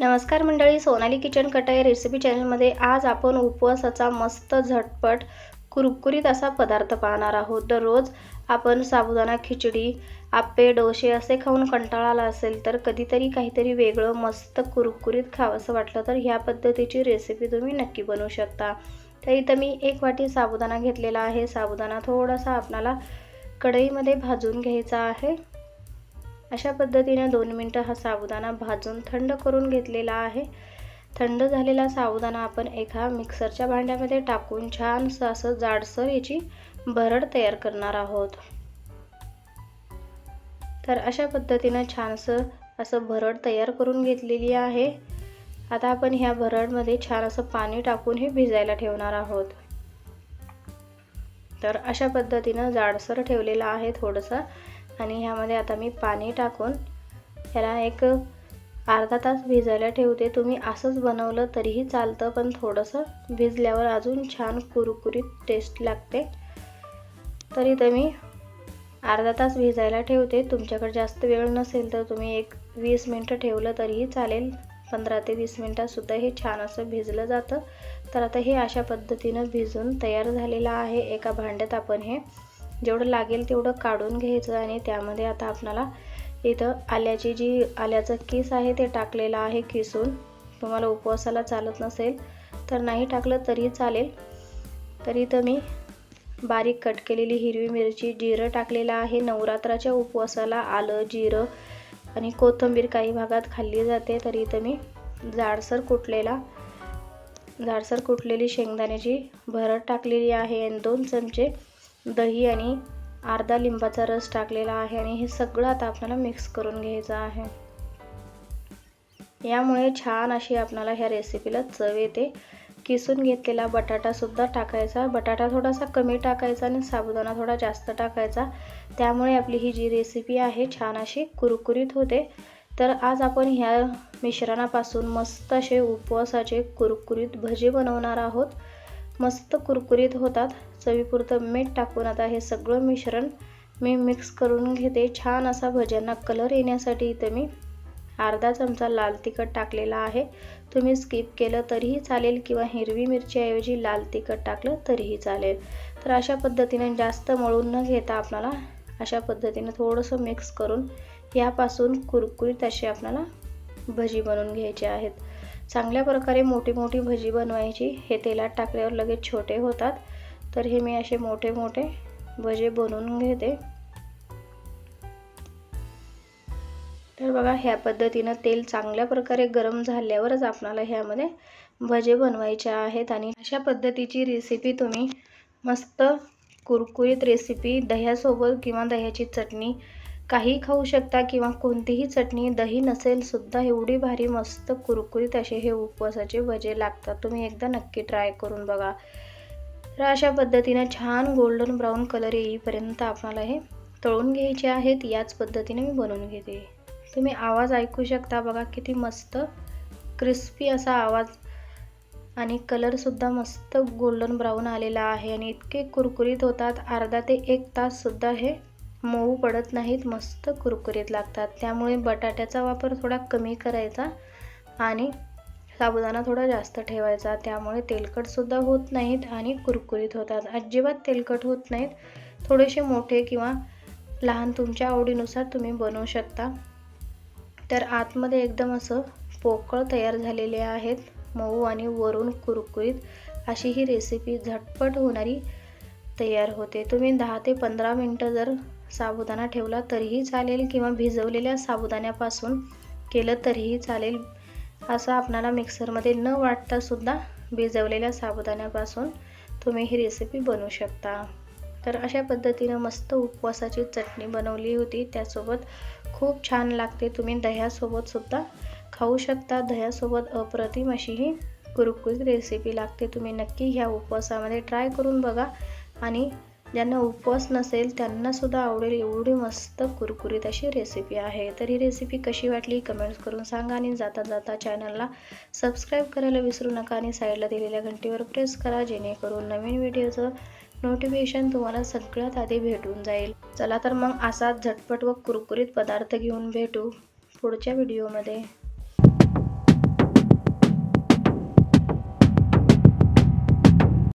नमस्कार मंडळी सोनाली किचन कटाई रेसिपी चॅनलमध्ये आज आपण उपवासाचा मस्त झटपट कुरकुरीत असा पदार्थ पाहणार आहोत. दररोज आपण साबुदाणा खिचडी आप्पे डोसे असे खाऊन कंटाळा आला असेल तर कधीतरी काहीतरी वेगळं मस्त कुरकुरीत खावंसं वाटलं तर ह्या पद्धतीची रेसिपी तुम्ही नक्की बनवू शकता. तर इथं मी एक वाटी साबुदाणा घेतलेला आहे. साबुदाणा थोडासा आपणाला कढईमध्ये भाजून घ्यायचा आहे. अशा पद्धतीने दोन मिनटं हा साबुदाणा भाजून थंड करून घेतलेला आहे. थंड झालेला साबुदाणा आपण एका मिक्सरच्या भांड्यामध्ये टाकून छानसं असं जाडसर याची भरड तयार करणार आहोत. तर अशा पद्धतीनं छानसं असं भरड तयार करून घेतलेली आहे. आता आपण ह्या भरडमध्ये छान असं पाणी टाकून हे भिजायला ठेवणार आहोत. तर अशा पद्धतीनं जाडसर ठेवलेलं आहे थोडंसं. आणि ह्यामध्ये आता मी पाणी टाकून ह्याला एक अर्धा तास भिजायला ठेवते. तुम्ही असंच बनवलं तरीही चालतं पण थोडंसं भिजल्यावर अजून छान कुरकुरीत टेस्ट लागते. तरी तर मी अर्धा तास भिजायला ठेवते. तुमच्याकडे जास्त वेळ नसेल तर तुम्ही एक वीस मिनटं ठेवलं तरीही चालेल. पंधरा ते वीस मिनटातसुद्धा हे छान असं भिजलं जातं. तर आता हे अशा पद्धतीनं भिजून तयार झालेलं आहे. एका भांड्यात आपण हे जेवढं लागेल तेवढं काढून घ्यायचं आणि त्यामध्ये आता आपणाला इथं आल्याची जी आल्याचं किस आहे ते टाकलेलं आहे किसून. तुम्हाला उपवासाला चालत नसेल तर नाही टाकलं तरी चालेल. तरी इथं मी बारीक कट केलेली हिरवी मिरची जिरं टाकलेलं आहे. नवरात्राच्या उपवासाला आलं जिरं आणि कोथिंबीर काही भागात खाल्ली जाते. तरी इथं मी जाडसर कुटलेला जाडसर कुटलेली शेंगदाण्याची भरड टाकलेली आहे. आणि दोन चमचे दही आणि अर्धा लिंबाचा रस टाकलेला आहे आणि हे सगळं आता आपल्याला मिक्स करून घ्यायचं आहे. यामुळे छान अशी आपल्याला ह्या रेसिपीला चव येते. किसून घेतलेला बटाटासुद्धा टाकायचा. बटाटा थोडासा कमी टाकायचा आणि साबुदाणा थोडा जास्त टाकायचा. त्यामुळे आपली ही जी रेसिपी आहे छान अशी कुरकुरीत होते. तर आज आपण ह्या मिश्रणापासून मस्त असे उपवासाचे कुरकुरीत भजे बनवणार आहोत. मस्त कुरकुरीत होतात. चवीपुरतं मीठ टाकून आता हे सगळं मिश्रण मी मिक्स करून घेते. छान असा भज्यांना कलर येण्यासाठी इथं मी अर्धा चमचा लाल तिखट टाकलेला आहे. तुम्ही स्किप केलं तरीही चालेल किंवा हिरवी मिरचीऐवजी लाल तिखट टाकलं तरीही चालेल. तर अशा पद्धतीने जास्त मळून न घेता आपल्याला अशा पद्धतीने थोडंसं मिक्स करून यापासून कुरकुरीत अशी आपल्याला भजी बनवून घ्यायचे आहेत. चांगल्या प्रकारे मोठी मोठी भजी बनवायची. हे तेलात टाकल्यावर लगेच छोटे होतात. तर हे मी असे मोठे मोठे भजे बनवून घेते. तर बघा ह्या पद्धतीनं तेल चांगल्या प्रकारे गरम झाल्यावरच आपणाला ह्यामध्ये भजे बनवायचे आहेत. आणि अशा पद्धतीची रेसिपी तुम्ही मस्त कुरकुरीत रेसिपी दह्यासोबत किंवा दह्याची चटणी काही खाऊ शकता किंवा कोणतीही चटणी दही नसेल सुद्धा एवढी भारी मस्त कुरकुरीत असे हे उपवासाचे भजे लागतात. तुम्ही एकदा नक्की ट्राय करून बघा. तर अशा पद्धतीनं छान गोल्डन ब्राऊन कलर येईपर्यंत आपणाला हे तळून घ्यायचे आहेत. याच पद्धतीने मी बनवून घेते. तुम्ही आवाज ऐकू शकता बघा किती मस्त क्रिस्पी असा आवाज आणि कलरसुद्धा मस्त गोल्डन ब्राऊन आलेला आहे आणि इतके कुरकुरीत होतात. अर्धा ते एक ताससुद्धा हे मऊ पडत नाहीत मस्त कुरकुरीत लागतात. त्यामुळे बटाट्याचा वापर थोडा कमी करायचा आणि साबुदाणा थोडा जास्त ठेवायचा. त्यामुळे तेलकटसुद्धा होत नाहीत आणि कुरकुरीत होतात. अजिबात तेलकट होत नाहीत. थोडेसे मोठे किंवा लहान तुमच्या आवडीनुसार तुम्ही बनवू शकता. तर आतमध्ये एकदम असं पोकळ तयार झालेले आहेत. मऊ आणि वरून कुरकुरीत. अशी ही रेसिपी झटपट होणारी तयार होते. तुम्ही दहा ते पंधरा मिनटं जर साबुदाणा ठेवला तरीही चालेल किंवा भिजवलेल्या साबुदाण्यापासून केलं तरीही चालेल. असं आपणाला मिक्सरमध्ये न वाटतासुद्धा भिजवलेल्या साबुदाण्यापासून तुम्ही ही रेसिपी बनवू शकता. तर अशा पद्धतीनं मस्त उपवासाची चटणी बनवली होती. त्यासोबत खूप छान लागते. तुम्ही दह्यासोबतसुद्धा खाऊ शकता. दह्यासोबत अप्रतिम अशी ही कुरकुरीत रेसिपी लागते. तुम्ही नक्की ह्या उपवासामध्ये ट्राय करून बघा. आणि ज्यांना उपवास नसेल त्यांनासुद्धा आवडेल एवढी मस्त कुरकुरीत अशी रेसिपी आहे. तर ही रेसिपी कशी वाटली कमेंट्स करून सांगा आणि जाता जाता चॅनलला सबस्क्राईब करायला विसरू नका आणि साईडला दिलेल्या घंटीवर प्रेस करा जेणेकरून नवीन व्हिडिओचं नोटिफिकेशन तुम्हाला सगळ्यात आधी भेटून जाईल. चला तर मग असा झटपट व कुरकुरीत पदार्थ घेऊन भेटू पुढच्या व्हिडिओमध्ये